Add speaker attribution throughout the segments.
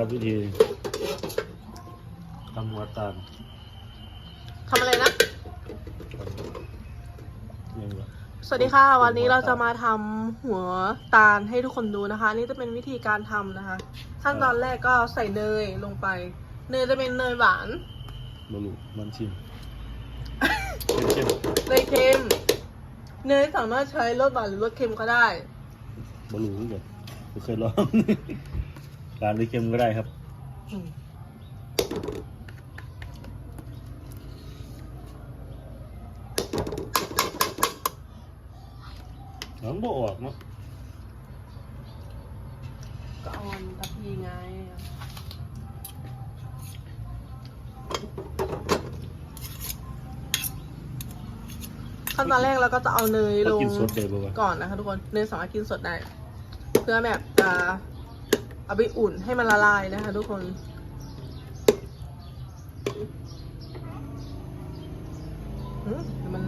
Speaker 1: ครับวิธีทำหัวตาล
Speaker 2: ทำอะไรนะ
Speaker 1: ยังไง
Speaker 2: สวัสดีค่ะ วันนี้เราจะมาทำหัวตาลให้ทุกคนดูนะคะ นี่จะเป็นวิธีการทำนะคะ ขั้นตอนแรกก็ใส่เนยลงไป เนยจะเป็นเนยหวาน
Speaker 1: บรูมันชิมเข้ม
Speaker 2: เนยเค็ม เนยสามารถใช้รสหวานหรือรสเค็มก็ได้
Speaker 1: ๆบรูเหมือนกันไม่เคยลอง การหรือเค็มก็ได้ครับน้องบอกออกเนาะ
Speaker 2: ก็ออนกะทิไงขั้นตอนแรกเราก็จะเอาเนยล
Speaker 1: เรา
Speaker 2: ง
Speaker 1: กินสดเลยป่าวะ
Speaker 2: ก่อนนะคะทุกคนเนยสามารถกินสดได้ เพื่อแบบจะ เอาไปอุ่นให้มันละลายนะคะ ทุกคนอืมเดี๋ยวมัน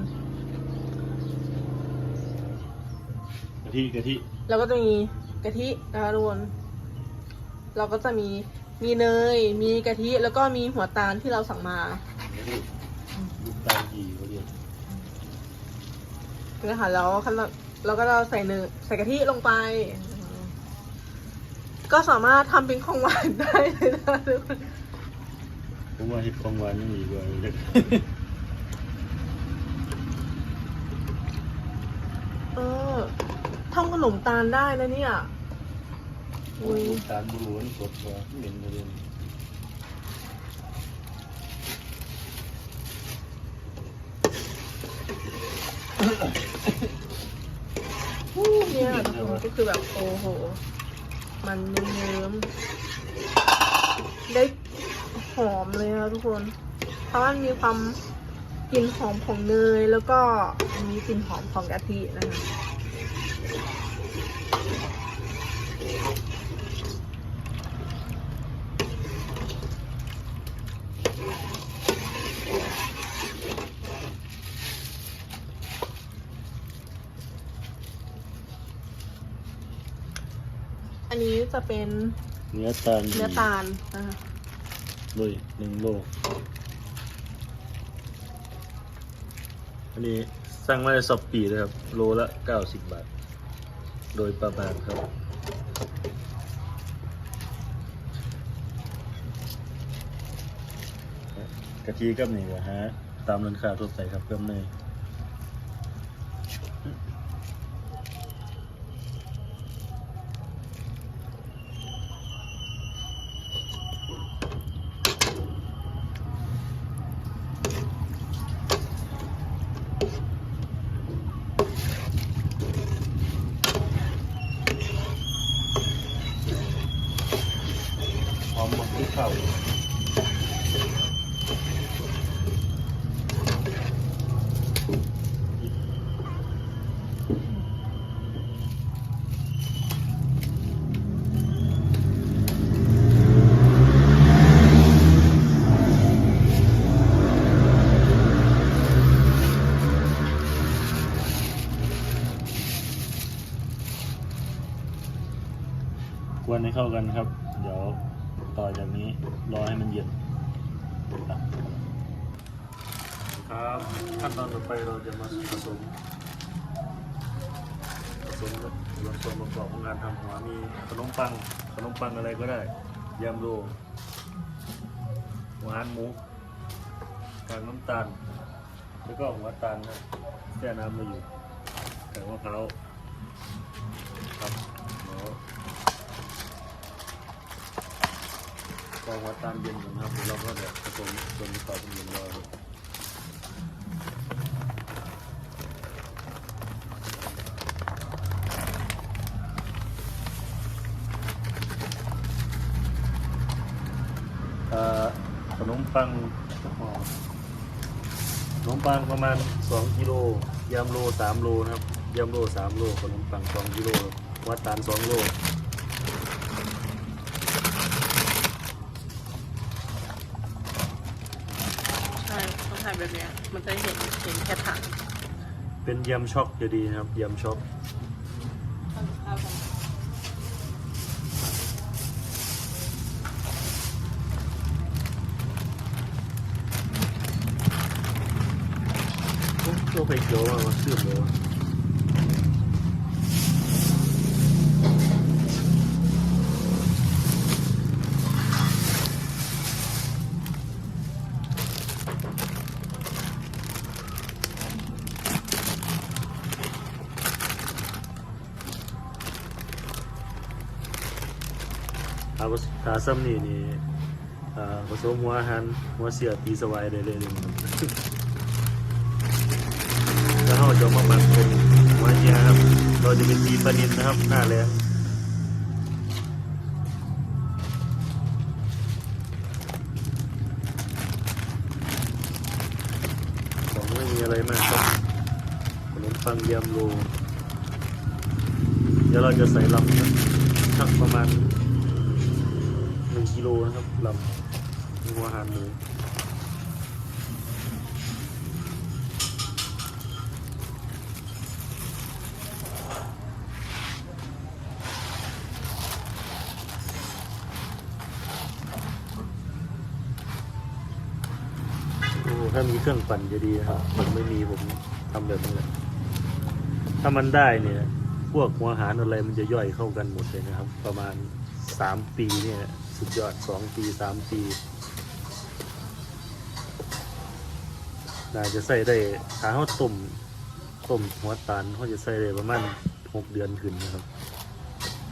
Speaker 1: กะทิกะทิ
Speaker 2: เราก็จะมีกะทินะคะทุกคน เราก็จะมีมีเนย มีกะทิ แล้วก็มีหัวตาลที่เราสั่งมา
Speaker 1: ลูกตาลกี่เขาเรียก
Speaker 2: นะคะแล้วขั้นตอนเราก็จะใส่เนยใส่กะทิลงไป ก็สามารถทำเป็นของหวานได้เลยนะทุกคน
Speaker 1: ผมว่าเห็ดของหวานยังดีกว่าเด็ก
Speaker 2: เออทำขนมตาลได้นะเนี่ยอุ้ย
Speaker 1: ลูกตาลบรูมันสดกว่าเหม็นเลย
Speaker 2: เนี่ยทุกคนก็คือแบบโอ้โห มันเยิ้มๆได้หอมเลยนะทุกคน เพราะมันมีความกลิ่นหอมของเนยแล้วก็มีกลิ่นหอมของกะทินะคะ จะเป็น
Speaker 1: เนื้อตาล
Speaker 2: เนื้อตาลนะคะ
Speaker 1: ด้วยหนึ่งโลอันนี้สั่งมาในสอบปีเลยครับ โลละเก้าสิบบาท โดยประมาณครับ กะทิกับนี่ก็ฮะตามร้านค้าทั่วไปครับเพิ่มเนย หอมหมกที่เข้า กวนให้เข้ากันครับ เดี๋ยวต่อจากนี้รอให้มันเย็นครับขั้นตอนต่อไปเราจะมาผสม ผสมกับส่วนประกอบของการทำหัวมีขนมปังขนมปังอะไรก็ได้ยำโรหวานหมูกากน้ำตาล แล้วก็หัวตาลนะแช่น้ำมาอยู่ไก่มะพร้าวครับเดี๋ยวพอวัดตามเย็นก่อนครับเดี๋ยวเราก็จะผสมส่วนประกอบเป็นเหมือนราเอ่อขนม ปังห่อขนมปังประมาณ 2กิโลยำโล 3 โลนะครับยำโล 3 โลขนมปัง 2กิโลวัดตาล2โล
Speaker 2: ใช่ต้องถ่ายแบบเนี้ยมันจะเห็นเห็นแค่ถัง
Speaker 1: เป็นยำช็อกจะดีนะครับยำช็อกตัว ไฟเขียวมามาซื้อเลยวะถ้าผสถ้าซ้ำนี่นี่อ่าผสมหัวอาหารหัวเสียตีสวายได้เลยหนึ่ง แล้วเราจะมาหมักเป็นหัวเจียครับ เราจะเป็นตีปลานินนะครับหน้าแรงของไม่มีอะไรมากครับขนมปังยำโลเดี๋ยวเราจะใส่ลำนะสักประมาณหนึ่งกิโลนะครับลำมีหัวหารหมูโเครื่องปั่นจะดีนะครับผมไม่มีผมทำแบบนี้แหละถ้ามันได้เนี่ย พวกหัวอาหารอะไรมันจะย่อยเข้ากันหมดเลยนะครับ ประมาณสามปีเนี่ย สุดยอดสองปีสามปีน่าจะใส่ได้ถ้าเขาต้มต้มหัวตาลเขาจะใส่ได้ประมาณหกเดือนขึ้นนะครับ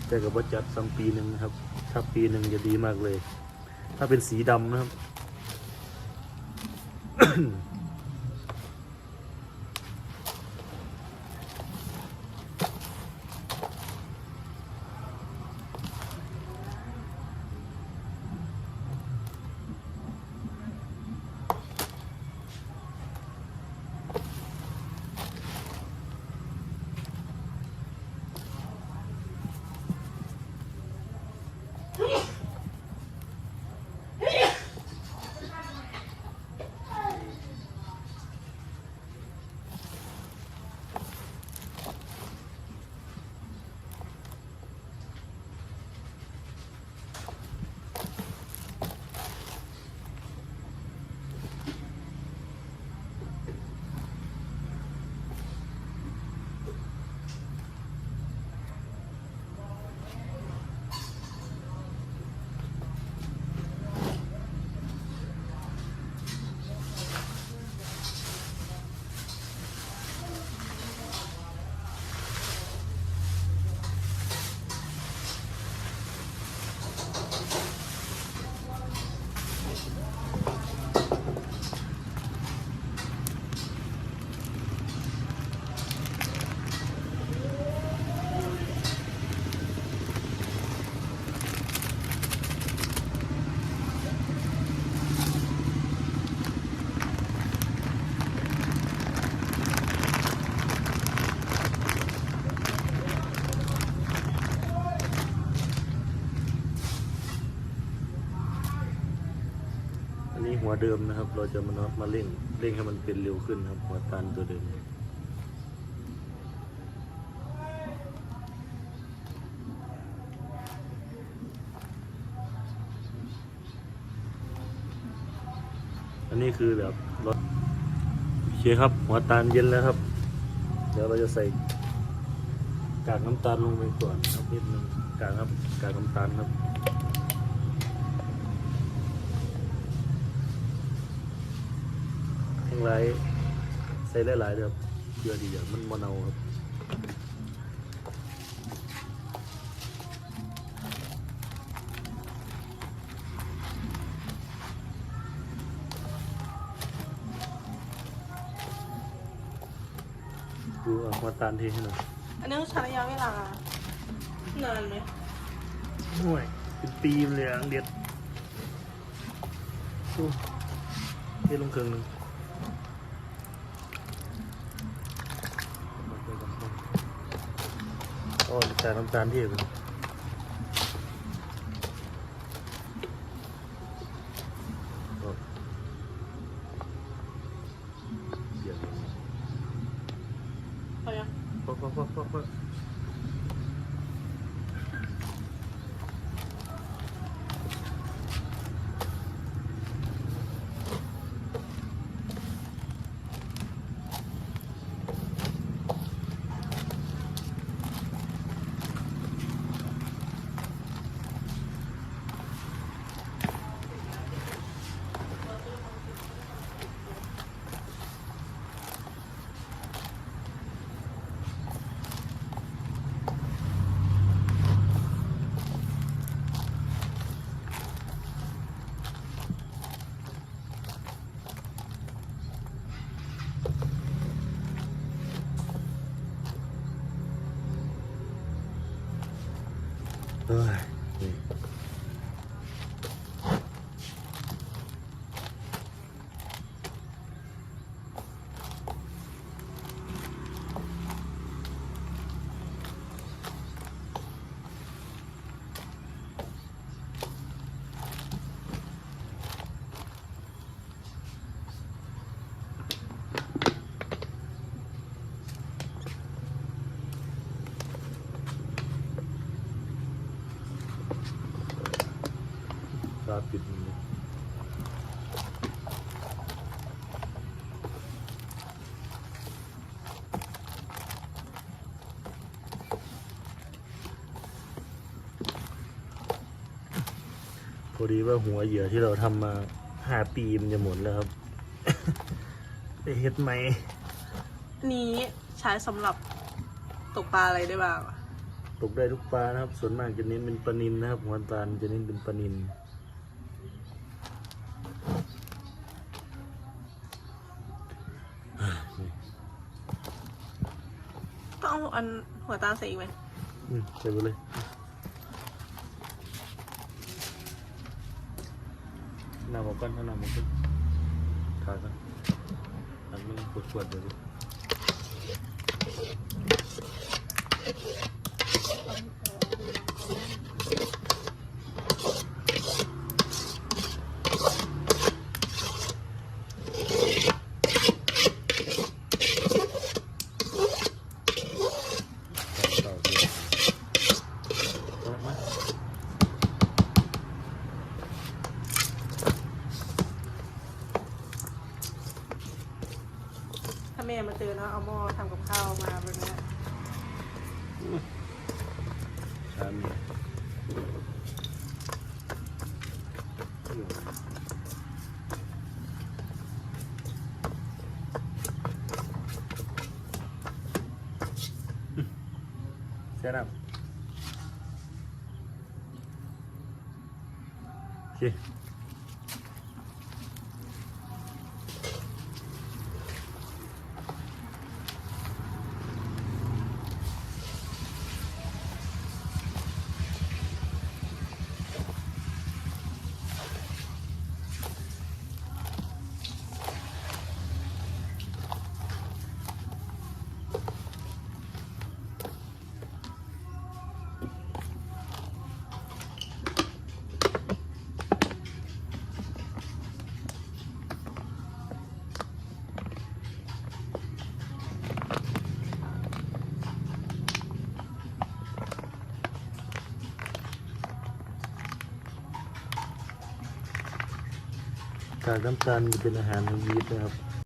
Speaker 1: แต่กับว่าจัดซ้ำปีหนึ่งนะครับ ถ้าปีหนึ่งจะดีมากเลย ถ้าเป็นสีดำนะครับ mm เดิมนะครับ เราจะมามาเร่งเร่งให้มันเป็นเร็วขึ้นครับหัวตาลตัวเดิมอันนี้คือแบบรถโอเคครับหัวตาลเย็นแล้วครับ เดี๋ยวเราจะใส่กากน้ำตาลลงไปก่อนครับนิดนึงกากครับกากน้ำตาลครับ งไรใส่หลายๆเด้อครับเยอะดีอย่างมันมะนาวครับดูเอามาตาลเทให้หน่อย
Speaker 2: อันนี้ต้องใช้ระยะเวลานานไหม
Speaker 1: ห่วยเป็นปีมเลยอะอังเด็ดสู้เทลงเครื่องหนึง อ๋อแต่น้ำตาลที่าเดี๋ยว
Speaker 2: พอยัง
Speaker 1: พอพอพอพอพอ เอ้ยนี่ตาปิดมันเลยพอดีว่าหัวเหยื่อที่เราทำมาห้าปีมันจะหมดแล้วครับไปเฮ็ดไหม
Speaker 2: นี้ใช้สำหรับตกปลาอะไรได้บ้างอะ
Speaker 1: ตกได้ทุกปลานะครับ ส่วนมากจะเน้นเป็นปลานินนะครับหัวตาลจะเน้นเป็นปลานิน
Speaker 2: ต้ องเอาอันหัวตาลใส่อีกไหม
Speaker 1: อืมใส่ไปเลยหน้าบอกกันหน้าบอกกันถ่ายกันอันมันปวดปวดๆเดี๋ยวดิต่อๆเดี๋ยวเอามา
Speaker 2: ถ้า แม่มาเจอเนาะเอาหม้อทำกับข้าวมาแบบนี้ย
Speaker 1: ชันเสียน้ำโอเค กากน้ำตาลเป็นอาหารทางยีสต์นะครับ